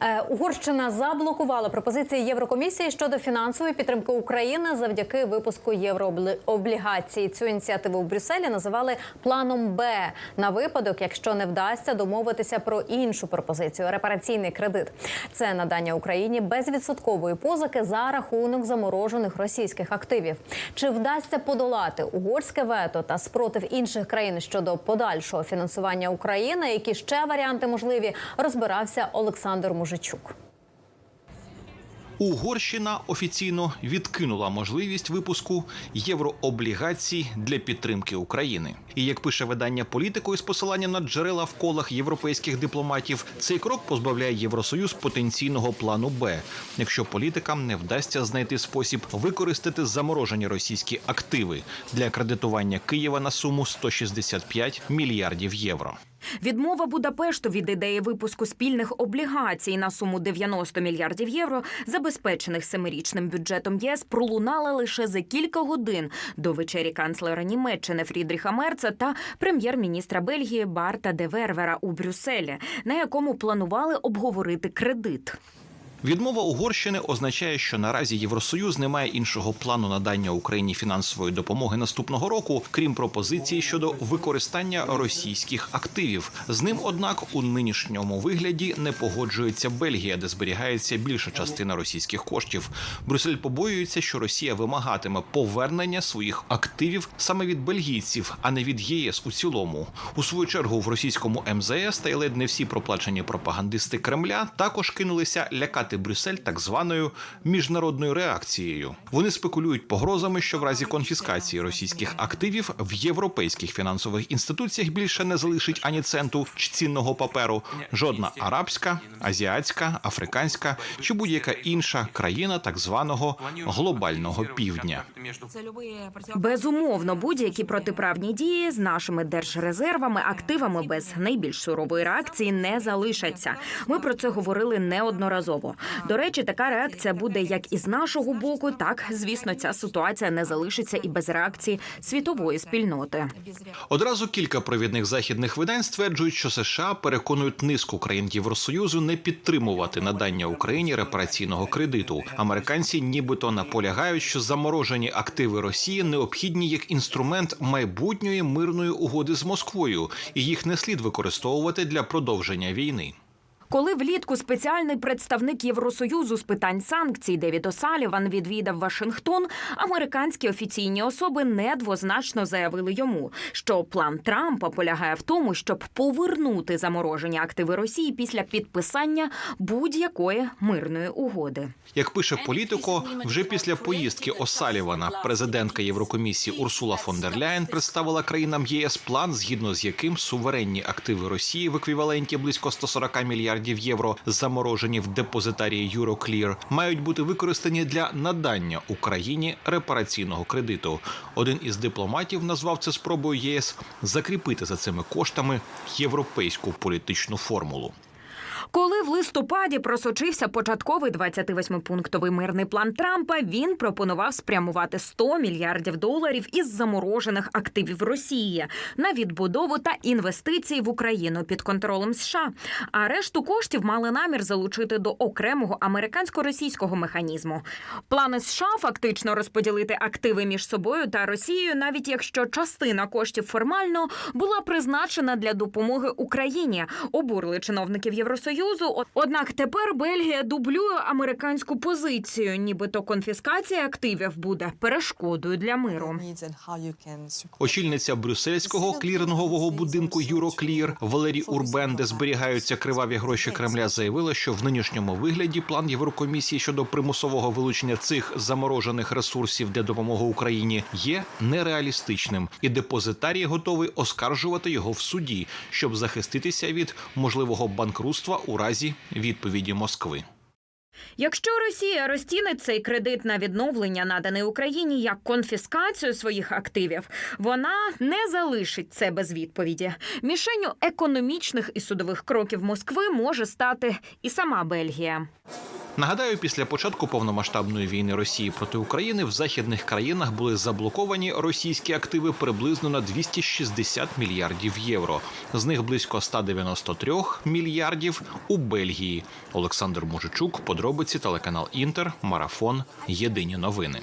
uh, Угорщина заблокувала пропозиції Єврокомісії щодо фінансової підтримки України завдяки випуску єврооблігацій. Цю ініціативу в Брюсселі називали планом Б на випадок, якщо не вдасться домовитися про іншу пропозицію репараційний кредит. Це надання Україні безвідсоткової позики за рахунок заморожених російських активів. Чи вдасться подолати угорське вето та спротив інших країн щодо подальшого фінансування України? Які ще варіанти можливі, розбирався Олександр Мужичук. Угорщина офіційно відкинула можливість випуску єврооблігацій для підтримки України. І як пише видання політико із посиланням на джерела в колах європейських дипломатів, цей крок позбавляє Євросоюз потенційного плану Б, якщо політикам не вдасться знайти спосіб використати заморожені російські активи для кредитування Києва на суму 165 мільярдів євро. Відмова Будапешту від ідеї випуску спільних облігацій на суму 90 мільярдів євро, забезпечених семирічним бюджетом ЄС, пролунала лише за кілька годин до вечері канцлера Німеччини Фрідріха Мерца та прем'єр-міністра Бельгії Барта де Вервера у Брюсселі, на якому планували обговорити кредит. Відмова Угорщини означає, що наразі Євросоюз не має іншого плану надання Україні фінансової допомоги наступного року, крім пропозиції щодо використання російських активів. З ним, однак, у нинішньому вигляді не погоджується Бельгія, де зберігається більша частина російських коштів. Брюссель побоюється, що Росія вимагатиме повернення своїх активів саме від бельгійців, а не від ЄС у цілому. У свою чергу в російському МЗС та й ледь не всі проплачені пропагандисти Кремля також кинулися лякати Брюссель так званою міжнародною реакцією. Вони спекулюють погрозами, що в разі конфіскації російських активів в європейських фінансових інституціях більше не залишить ані центу чи цінного паперу. Жодна арабська, азіатська, африканська чи будь-яка інша країна так званого глобального півдня. Безумовно, будь-які протиправні дії з нашими держрезервами, активами без найбільш сурової реакції не залишаться. Ми про це говорили неодноразово. До речі, така реакція буде як із нашого боку, так звісно, ця ситуація не залишиться і без реакції світової спільноти. Одразу кілька провідних західних видань стверджують, що США переконують низку країн Євросоюзу не підтримувати надання Україні репараційного кредиту. Американці нібито наполягають, що заморожені активи Росії необхідні як інструмент майбутньої мирної угоди з Москвою, і їх не слід використовувати для продовження війни. Коли влітку спеціальний представник Євросоюзу з питань санкцій Девід Осаліван відвідав Вашингтон, американські офіційні особи недвозначно заявили йому, що план Трампа полягає в тому, щоб повернути заморожені активи Росії після підписання будь-якої мирної угоди. Як пише політико, вже після поїздки Осалівана президентка Єврокомісії Урсула фон дер Ляєн представила країнам ЄС план, згідно з яким суверенні активи Росії в еквіваленті близько 140 мільярдів євро, заморожені в депозитарії Euroclear, мають бути використані для надання Україні репараційного кредиту. Один із дипломатів назвав це спробою ЄС закріпити за цими коштами європейську політичну формулу. Коли в листопаді просочився початковий 28-пунктовий мирний план Трампа, він пропонував спрямувати 100 мільярдів доларів із заморожених активів Росії на відбудову та інвестиції в Україну під контролем США. А решту коштів мали намір залучити до окремого американсько-російського механізму. Плани США фактично розподілити активи між собою та Росією, навіть якщо частина коштів формально була призначена для допомоги Україні. Обурили чиновників Євросоюзу. Однак тепер Бельгія дублює американську позицію, нібито конфіскація активів буде перешкодою для миру. Очільниця брюссельського клірингового будинку Euroclear Валерій Урбен, де зберігаються криваві гроші Кремля, заявила, що в нинішньому вигляді план Єврокомісії щодо примусового вилучення цих заморожених ресурсів для допомоги Україні є нереалістичним, і депозитарій готовий оскаржувати його в суді, щоб захиститися від можливого банкрутства у разі відповіді Москви. Якщо Росія розцінить цей кредит на відновлення, наданий Україні як конфіскацію своїх активів, вона не залишить це без відповіді. Мішенню економічних і судових кроків Москви може стати і сама Бельгія. Нагадаю, після початку повномасштабної війни Росії проти України в західних країнах були заблоковані російські активи приблизно на 260 мільярдів євро. З них близько 193 мільярдів у Бельгії. Олександр Мужичук, подробиці телеканал Інтер, Марафон. Єдині новини.